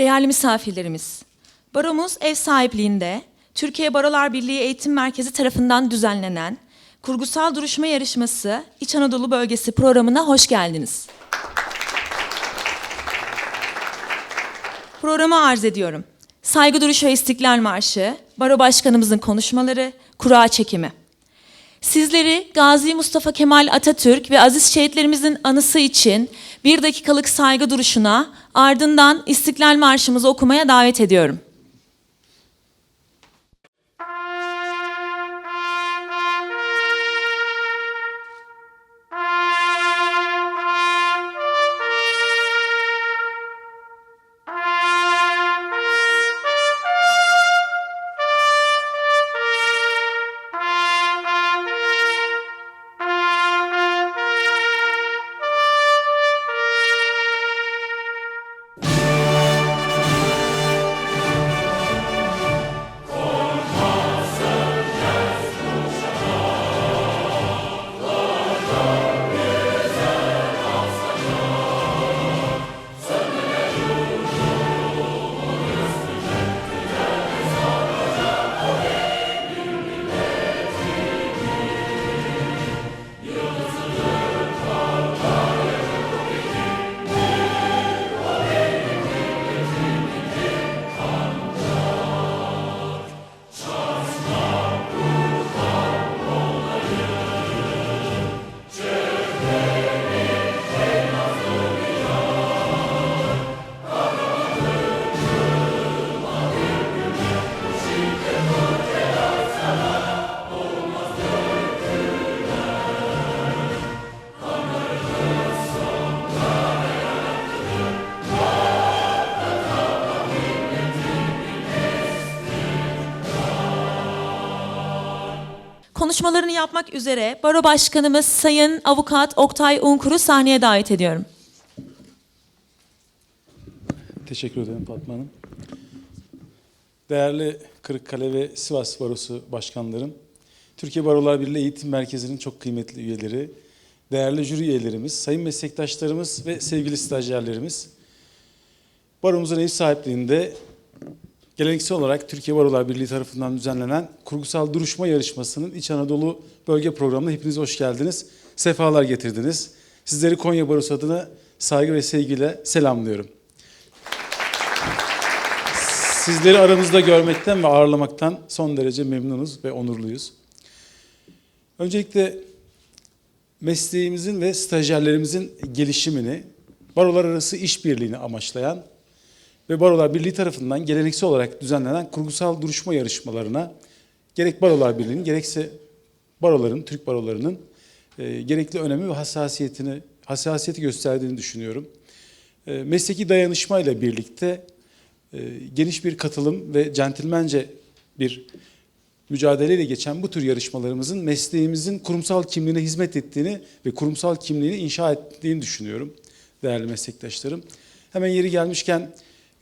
Değerli misafirlerimiz, baromuz ev sahipliğinde Türkiye Barolar Birliği Eğitim Merkezi tarafından düzenlenen Kurgusal Duruşma Yarışması İç Anadolu Bölgesi programına hoş geldiniz. Programı arz ediyorum. Saygı Duruşu ve İstiklal Marşı, Baro Başkanımızın konuşmaları, kura çekimi. Sizleri Gazi Mustafa Kemal Atatürk ve aziz şehitlerimizin anısı için bir dakikalık saygı duruşuna ardından İstiklal Marşımızı okumaya davet ediyorum. Konuşmalarını yapmak üzere Baro Başkanımız Sayın Avukat Oktay Unkur'u sahneye davet ediyorum. Teşekkür ederim Fatma Hanım. Değerli Kırıkkale ve Sivas Barosu başkanlarım, Türkiye Barolar Birliği Eğitim Merkezi'nin çok kıymetli üyeleri, değerli jüri üyelerimiz, sayın meslektaşlarımız ve sevgili stajyerlerimiz, baromuzun ev sahipliğinde geleneksel olarak Türkiye Barolar Birliği tarafından düzenlenen kurgusal duruşma yarışmasının İç Anadolu Bölge Programı'na hepiniz hoş geldiniz. Sefalar getirdiniz. Sizleri Konya Barosu adına saygı ve sevgiyle selamlıyorum. Sizleri aramızda görmekten ve ağırlamaktan son derece memnunuz ve onurluyuz. Öncelikle mesleğimizin ve stajyerlerimizin gelişimini, barolar arası işbirliğini amaçlayan ve Barolar Birliği tarafından geleneksel olarak düzenlenen kurgusal duruşma yarışmalarına gerek Barolar Birliği'nin gerekse baroların, Türk barolarının e, gerekli önemi ve hassasiyetini hassasiyeti gösterdiğini düşünüyorum. E, mesleki dayanışmayla birlikte e, geniş bir katılım ve centilmence bir mücadeleyle geçen bu tür yarışmalarımızın mesleğimizin kurumsal kimliğine hizmet ettiğini ve kurumsal kimliğini inşa ettiğini düşünüyorum değerli meslektaşlarım. Hemen yeri gelmişken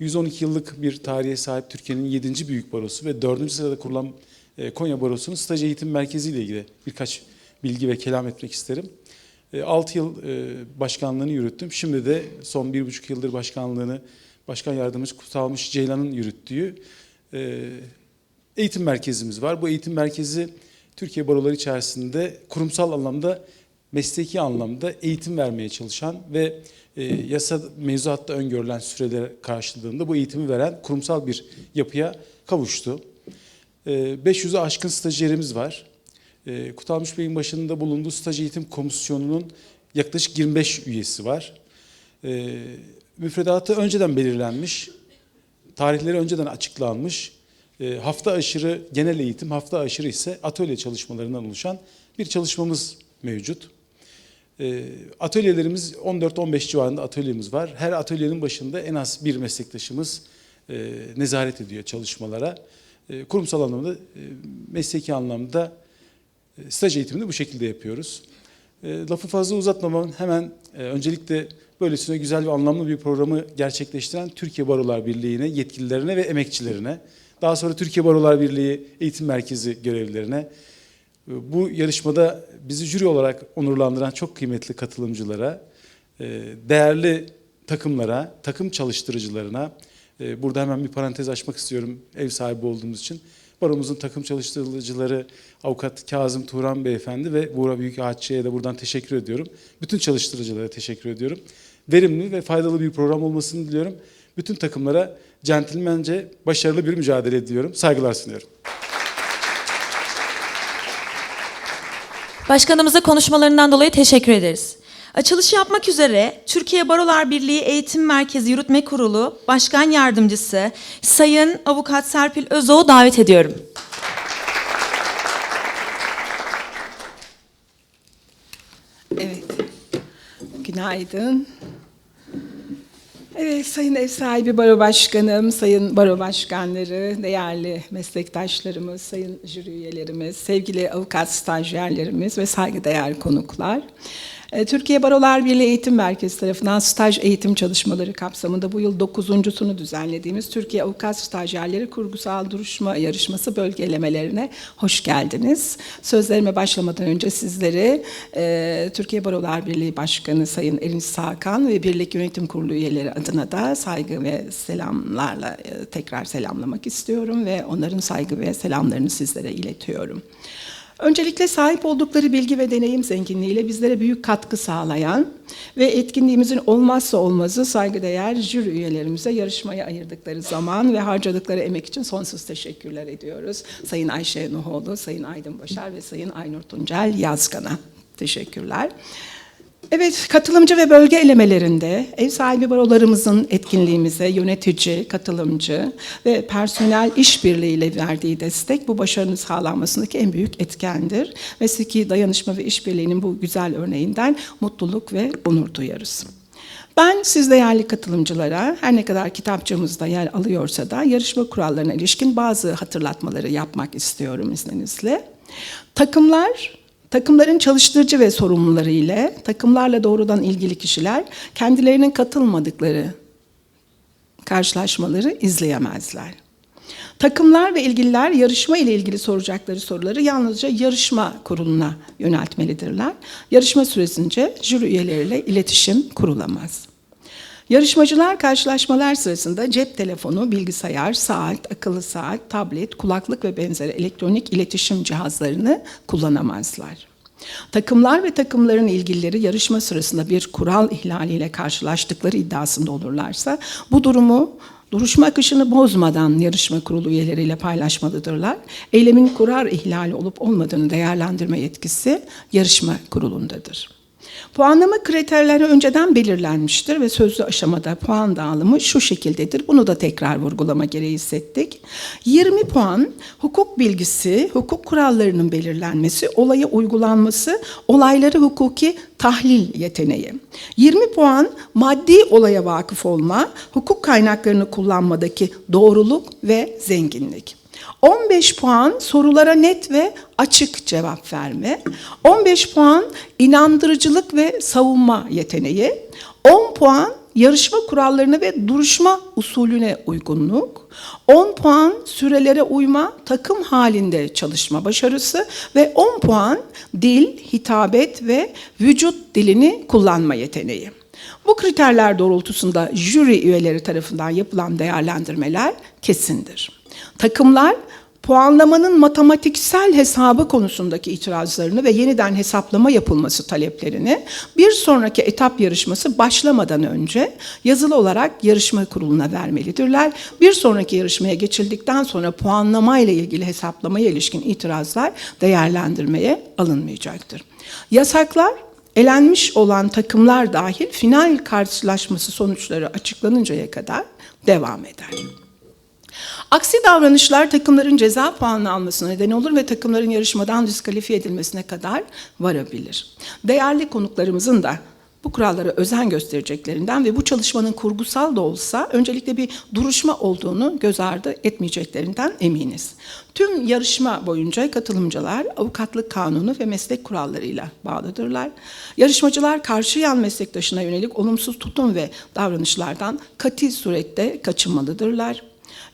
112 yıllık bir tarihe sahip Türkiye'nin 7. büyük barosu ve 4. sırada kurulan e, Konya Barosu'nun staj eğitim merkezi ile ilgili birkaç bilgi ve kelam etmek isterim. 6 yıl e, başkanlığını yürüttüm. Şimdi de son 1,5 yıldır başkanlığını Başkan Yardımcısı Kutalmış Ceylan'ın yürüttüğü e, eğitim merkezimiz var. Bu eğitim merkezi Türkiye baroları içerisinde kurumsal anlamda, mesleki anlamda eğitim vermeye çalışan ve e, yasa mevzuatta öngörülen süreler karşılığında bu eğitimi veren kurumsal bir yapıya kavuştu. E, 500'ü aşkın stajyerimiz var. E, Kutalmış Bey'in başında bulunduğu staj eğitim komisyonunun yaklaşık 25 üyesi var. E, müfredatı önceden belirlenmiş, tarihleri önceden açıklanmış, e, hafta aşırı genel eğitim, hafta aşırı ise atölye çalışmalarından oluşan bir çalışmamız mevcut. E, atölyelerimiz 14-15 civarında atölyemiz var. Her atölyenin başında en az bir meslektaşımız e, nezaret ediyor çalışmalara. E, kurumsal anlamda, e, mesleki anlamda staj eğitimini bu şekilde yapıyoruz. Lafı fazla uzatmamam hemen öncelikle böylesine güzel ve anlamlı bir programı gerçekleştiren Türkiye Barolar Birliği'ne, yetkililerine ve emekçilerine, daha sonra Türkiye Barolar Birliği Eğitim Merkezi görevlilerine, bu yarışmada bizi jüri olarak onurlandıran çok kıymetli katılımcılara, e, değerli takımlara, takım çalıştırıcılarına E, burada hemen bir parantez açmak istiyorum ev sahibi olduğumuz için. Baromuzun takım çalıştırıcıları avukat Kazım Turan Beyefendi ve Buğra Büyükağaççı'ya da buradan teşekkür ediyorum. Bütün çalıştırıcılara teşekkür ediyorum. Verimli ve faydalı bir program olmasını diliyorum. Bütün takımlara centilmence başarılı bir mücadele ediyorum. Saygılar sunuyorum. Başkanımıza konuşmalarından dolayı teşekkür ederiz. Açılışı yapmak üzere Türkiye Barolar Birliği Eğitim Merkezi Yürütme Kurulu Başkan Yardımcısı Sayın Avukat Serpil Özoğ'u davet ediyorum. Evet. Günaydın. Evet, Sayın Ev Sahibi Baro Başkanım, Sayın Baro Başkanları, değerli meslektaşlarımız, Sayın jüri üyelerimiz, sevgili avukat stajyerlerimiz ve saygıdeğer konuklar. Ee, Türkiye Barolar Birliği Eğitim Merkezi tarafından staj eğitim çalışmaları kapsamında bu yıl dokuzuncusunu düzenlediğimiz Türkiye Avukat Stajyerleri Kurgusal Duruşma Yarışması bölgelemelerine hoş geldiniz. Sözlerime başlamadan önce sizleri e, Türkiye Barolar Birliği Başkanı Sayın Erin Sakan ve Birlik Yönetim Kurulu üyeleri adına da saygı ve selamlarla e, tekrar selamlamak istiyorum ve onların saygı ve selamlarını sizlere iletiyorum. Öncelikle sahip oldukları bilgi ve deneyim zenginliğiyle bizlere büyük katkı sağlayan ve etkinliğimizin olmazsa olmazı saygıdeğer jüri üyelerimize yarışmaya ayırdıkları zaman ve harcadıkları emek için sonsuz teşekkürler ediyoruz. Sayın Ayşe Nuhoğlu, Sayın Aydın Başar ve Sayın Aynur Tuncel Yazgan'a teşekkürler. Evet, katılımcı ve bölge elemelerinde ev sahibi barolarımızın etkinliğimize yönetici, katılımcı ve personel işbirliğiyle verdiği destek bu başarının sağlanmasındaki en büyük etkendir. Mesleki dayanışma ve işbirliğinin bu güzel örneğinden mutluluk ve onur duyarız. Ben siz değerli katılımcılara her ne kadar kitapçığımızda yer alıyorsa da yarışma kurallarına ilişkin bazı hatırlatmaları yapmak istiyorum izninizle. Takımlar Takımların çalıştırıcı ve sorumluları ile takımlarla doğrudan ilgili kişiler kendilerinin katılmadıkları karşılaşmaları izleyemezler. Takımlar ve ilgililer yarışma ile ilgili soracakları soruları yalnızca yarışma kuruluna yöneltmelidirler. Yarışma süresince jüri üyeleriyle iletişim kurulamaz. Yarışmacılar karşılaşmalar sırasında cep telefonu, bilgisayar, saat, akıllı saat, tablet, kulaklık ve benzeri elektronik iletişim cihazlarını kullanamazlar. Takımlar ve takımların ilgilileri yarışma sırasında bir kural ihlaliyle karşılaştıkları iddiasında olurlarsa bu durumu duruşma akışını bozmadan yarışma kurulu üyeleriyle paylaşmalıdırlar. Eylemin kurar ihlali olup olmadığını değerlendirme yetkisi yarışma kurulundadır. Puanlama kriterleri önceden belirlenmiştir ve sözlü aşamada puan dağılımı şu şekildedir. Bunu da tekrar vurgulama gereği hissettik. 20 puan hukuk bilgisi, hukuk kurallarının belirlenmesi, olaya uygulanması, olayları hukuki tahlil yeteneği. 20 puan maddi olaya vakıf olma, hukuk kaynaklarını kullanmadaki doğruluk ve zenginlik. 15 puan sorulara net ve açık cevap verme. 15 puan inandırıcılık ve savunma yeteneği. 10 puan yarışma kurallarına ve duruşma usulüne uygunluk. 10 puan sürelere uyma, takım halinde çalışma başarısı ve 10 puan dil, hitabet ve vücut dilini kullanma yeteneği. Bu kriterler doğrultusunda jüri üyeleri tarafından yapılan değerlendirmeler kesindir. Takımlar puanlamanın matematiksel hesabı konusundaki itirazlarını ve yeniden hesaplama yapılması taleplerini bir sonraki etap yarışması başlamadan önce yazılı olarak yarışma kuruluna vermelidirler. Bir sonraki yarışmaya geçildikten sonra puanlama ile ilgili hesaplamaya ilişkin itirazlar değerlendirmeye alınmayacaktır. Yasaklar elenmiş olan takımlar dahil final karşılaşması sonuçları açıklanıncaya kadar devam eder. Aksi davranışlar takımların ceza puanı almasına neden olur ve takımların yarışmadan diskalifiye edilmesine kadar varabilir. Değerli konuklarımızın da bu kurallara özen göstereceklerinden ve bu çalışmanın kurgusal da olsa öncelikle bir duruşma olduğunu göz ardı etmeyeceklerinden eminiz. Tüm yarışma boyunca katılımcılar avukatlık kanunu ve meslek kurallarıyla bağlıdırlar. Yarışmacılar karşı yan meslektaşına yönelik olumsuz tutum ve davranışlardan katil surette kaçınmalıdırlar.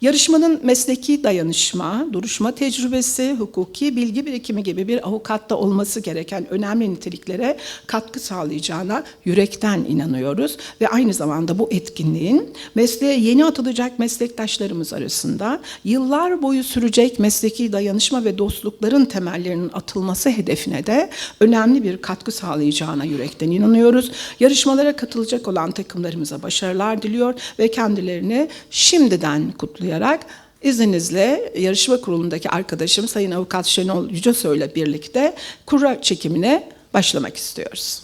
Yarışmanın mesleki dayanışma, duruşma tecrübesi, hukuki bilgi birikimi gibi bir avukatta olması gereken önemli niteliklere katkı sağlayacağına yürekten inanıyoruz ve aynı zamanda bu etkinliğin mesleğe yeni atılacak meslektaşlarımız arasında yıllar boyu sürecek mesleki dayanışma ve dostlukların temellerinin atılması hedefine de önemli bir katkı sağlayacağına yürekten inanıyoruz. Yarışmalara katılacak olan takımlarımıza başarılar diliyor ve kendilerini şimdiden kutlayarak izninizle yarışma kurulundaki arkadaşım Sayın Avukat Şenol Yücesoy ile birlikte kura çekimine başlamak istiyoruz.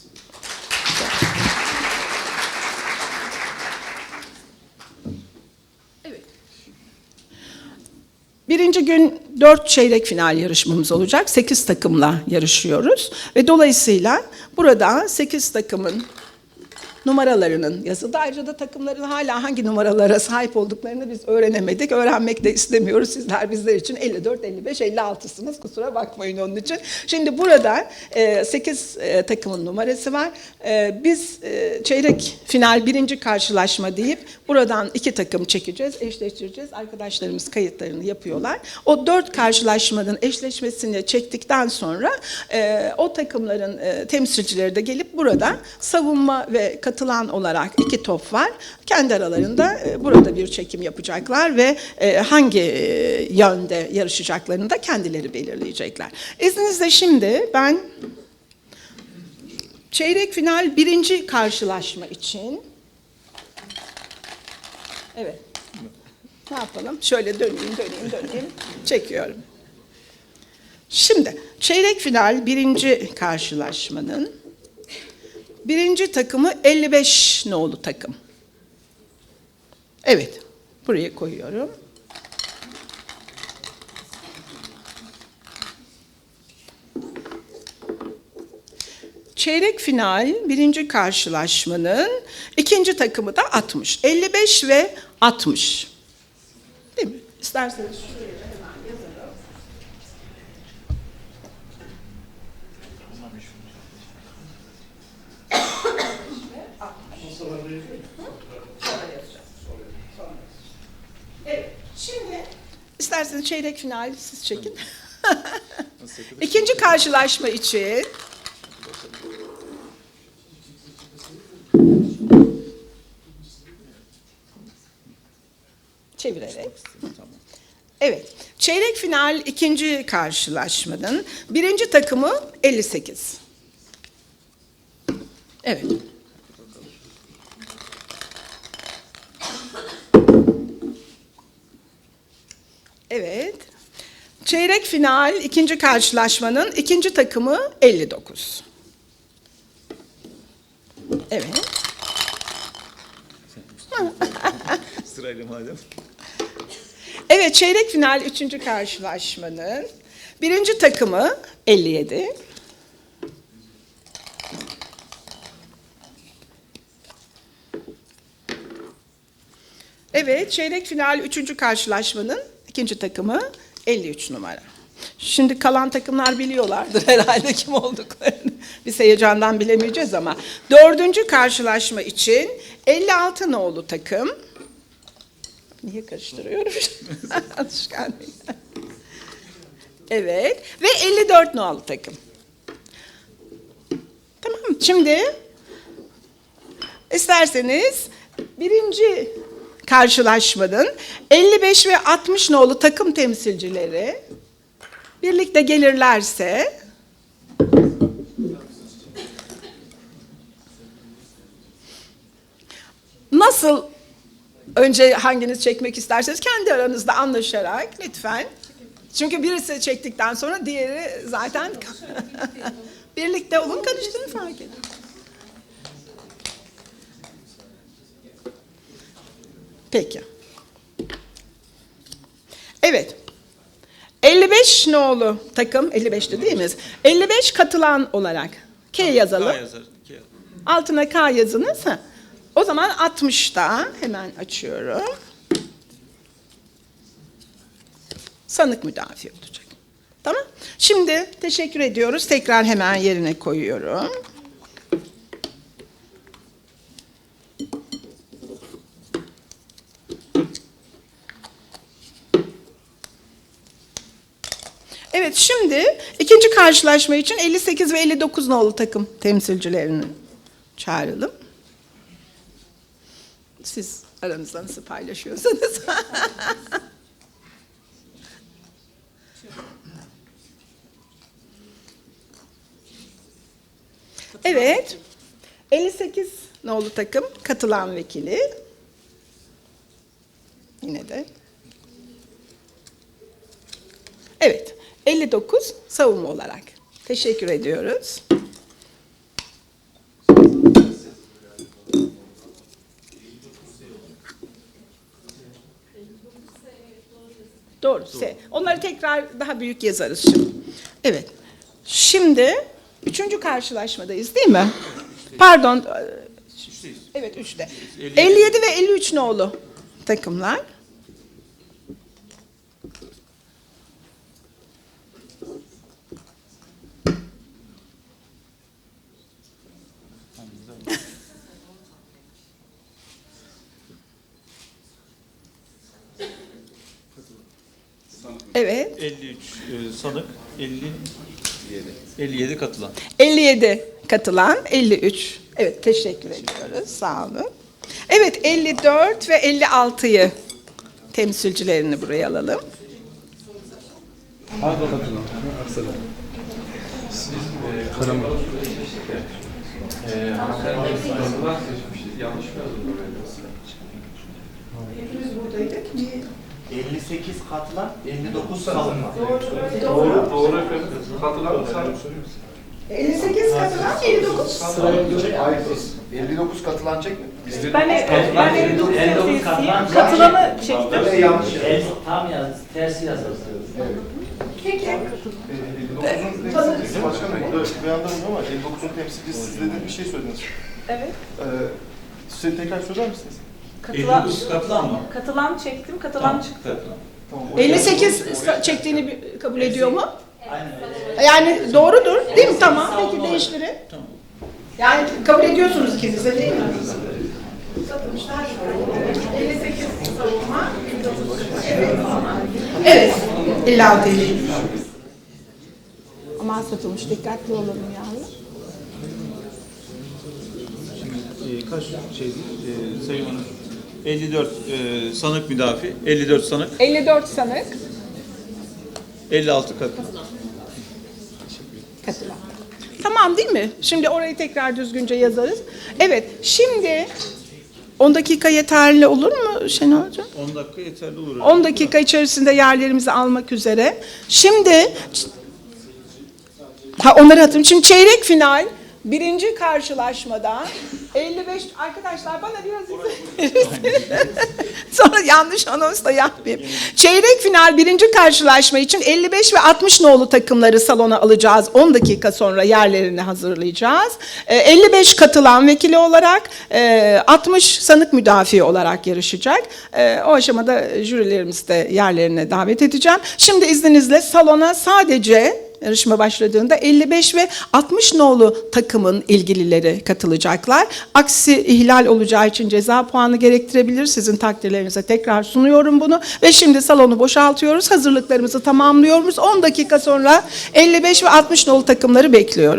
Birinci gün dört çeyrek final yarışmamız olacak. Sekiz takımla yarışıyoruz. Ve dolayısıyla burada sekiz takımın numaralarının yazılı. Ayrıca da takımların hala hangi numaralara sahip olduklarını biz öğrenemedik. Öğrenmek de istemiyoruz. Sizler bizler için 54, 55, 56'sınız. Kusura bakmayın onun için. Şimdi burada 8 takımın numarası var. E, biz e, çeyrek final birinci karşılaşma deyip buradan iki takım çekeceğiz, eşleştireceğiz. Arkadaşlarımız kayıtlarını yapıyorlar. O dört karşılaşmanın eşleşmesini çektikten sonra e, o takımların e, temsilcileri de gelip burada savunma ve katılan olarak iki top var. Kendi aralarında e, burada bir çekim yapacaklar ve e, hangi e, yönde yarışacaklarını da kendileri belirleyecekler. İzninizle şimdi ben çeyrek final birinci karşılaşma için evet ne yapalım? Şöyle döneyim, döneyim, döneyim. Çekiyorum. Şimdi çeyrek final birinci karşılaşmanın birinci takımı 55 nolu takım. Evet, buraya koyuyorum. Çeyrek final birinci karşılaşmanın ikinci takımı da 60. 55 ve 60. Değil mi? İsterseniz şuraya Evet, şimdi isterseniz çeyrek final siz çekin. İkinci karşılaşma için çevirerek. Evet. Çeyrek final ikinci karşılaşmanın birinci takımı 58. Evet. Evet. Çeyrek final ikinci karşılaşmanın ikinci takımı 59. Evet. Sırayla madem. Evet, çeyrek final üçüncü karşılaşmanın birinci takımı 57. Evet, çeyrek final üçüncü karşılaşmanın ikinci takımı 53 numara. Şimdi kalan takımlar biliyorlardır herhalde kim olduklarını. Biz heyecandan bilemeyeceğiz ama. Dördüncü karşılaşma için 56 nolu takım. Niye karıştırıyorum? Evet. Ve 54 nolu takım. Tamam. Şimdi isterseniz birinci karşılaşmanın 55 ve 60 nolu takım temsilcileri birlikte gelirlerse nasıl önce hanginiz çekmek isterseniz kendi aranızda anlaşarak lütfen. Çünkü birisi çektikten sonra diğeri zaten birlikte olun karıştığını fark edin. Peki. Evet. 55 nolu takım, 55'ti değil mi? 55 katılan olarak K yazalım. K yazar. K. Altına K yazınız. Ha. O zaman 60'ta hemen açıyorum. Sanık müdafi olacak. Tamam. Şimdi teşekkür ediyoruz. Tekrar hemen yerine koyuyorum. Evet şimdi ikinci karşılaşma için 58 ve 59 nolu takım temsilcilerini çağıralım. Siz aranızda nasıl paylaşıyorsanız. evet. 58 nolu takım katılan vekili. Yine de. Evet. 59 savunma olarak. Teşekkür ediyoruz. Doğru. S. Onları tekrar daha büyük yazarız şimdi. Evet. Şimdi üçüncü karşılaşmadayız değil mi? Pardon. e, Evet üçte. 57 ve 53 nolu takımlar. Evet. 53 e, sanık, 50 57 katılan. 57 katılan, 53. Evet, teşekkür ediyoruz. Sağ olun. Evet, 54 ve 56'yı temsilcilerini buraya alalım. Hepimiz buradaydık. 58 katılan 59 savunma. 58 katılan, 59 Hayır, 59 katılan çek mi? Ben, ben 59 59 katılan Katılanı çektim. Böyle yanlış yazıyor. Tam yaz, tersi yazıldı. Peki. 59'un başkanım, evet, beyanlarım ama 59'un temsilcisi siz dediğiniz bir şey söylediniz. Evet. Ee, size tekrar söyler misiniz? Katılan, 59 katılan mı? katılan çektim, katılan çıktı. Katılan. Tamam, o- 58 çektiğini bir- kabul ediyor mu? Aynen öyle. Yani doğrudur değil mi? Tamam. Peki değiştirin. Yani kabul ediyorsunuz ikiniz de değil mi? 58 savunma. Evet. Evet. 56 ile. Aman satılmış. Dikkatli olalım yani. E, kaç şey e, Sayın Hanım? 54 e, sanık müdafi, 54 sanık, 54 sanık 56 katılan. katılan. Tamam değil mi? Şimdi orayı tekrar düzgünce yazarız. Evet. Şimdi 10 dakika yeterli olur mu Şenol Hocam? 10 dakika yeterli olur. 10 dakika içerisinde yerlerimizi almak üzere. Şimdi ha onları hatırlıyorum. Şimdi çeyrek final birinci karşılaşmada 55 arkadaşlar bana biraz izin. Sonra yanlış anons da yapmayayım. Çeyrek final birinci karşılaşma için 55 ve 60 nolu takımları salona alacağız. 10 dakika sonra yerlerini hazırlayacağız. Ee, 55 katılan vekili olarak e, 60 sanık müdafi olarak yarışacak. Ee, O aşamada jürilerimizi de yerlerine davet edeceğim. Şimdi izninizle salona sadece yarışma başladığında 55 ve 60 nolu takımın ilgilileri katılacaklar. Aksi ihlal olacağı için ceza puanı gerektirebilir. Sizin takdirlerinize tekrar sunuyorum bunu. Ve şimdi salonu boşaltıyoruz. Hazırlıklarımızı tamamlıyoruz. 10 dakika sonra 55 ve 60 nolu takımları bekliyoruz.